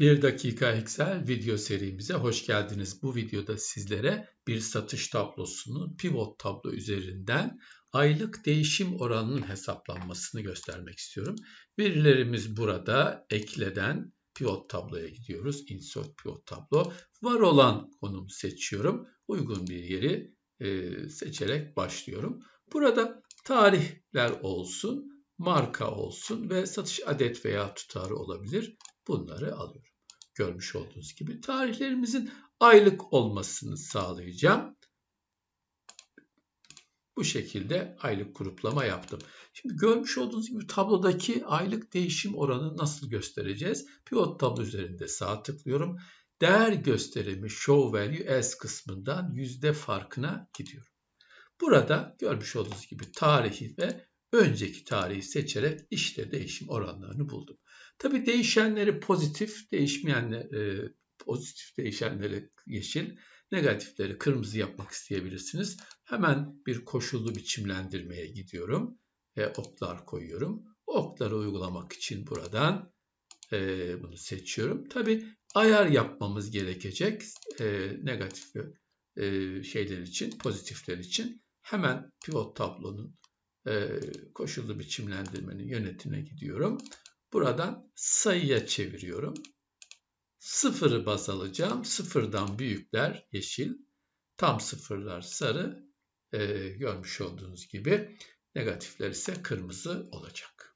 1 dakika Excel video serimize hoş geldiniz. Bu videoda sizlere bir satış tablosunu pivot tablo üzerinden aylık değişim oranının hesaplanmasını göstermek istiyorum. Verilerimiz burada ekleden pivot tabloya gidiyoruz. Insert pivot tablo. Var olan konumu seçiyorum. Uygun bir yeri e, seçerek başlıyorum. Burada tarihler olsun, marka olsun ve satış adet veya tutarı olabilir. Bunları alıyorum görmüş olduğunuz gibi tarihlerimizin aylık olmasını sağlayacağım. Bu şekilde aylık gruplama yaptım. Şimdi görmüş olduğunuz gibi tablodaki aylık değişim oranı nasıl göstereceğiz? Pivot tablo üzerinde sağ tıklıyorum. Değer gösterimi Show Value As kısmından yüzde farkına gidiyorum. Burada görmüş olduğunuz gibi tarihi ve önceki tarihi seçerek işte değişim oranlarını buldum. Tabi değişenleri pozitif, değişmeyenleri e, pozitif değişenleri yeşil, negatifleri kırmızı yapmak isteyebilirsiniz. Hemen bir koşullu biçimlendirmeye gidiyorum ve oklar koyuyorum. Okları uygulamak için buradan e, bunu seçiyorum. Tabi ayar yapmamız gerekecek e, negatif e, şeyler için, pozitifler için. Hemen pivot tablonun koşullu biçimlendirmenin yönetimine gidiyorum. Buradan sayıya çeviriyorum. Sıfırı baz alacağım. Sıfırdan büyükler yeşil, tam sıfırlar sarı, e, görmüş olduğunuz gibi negatifler ise kırmızı olacak.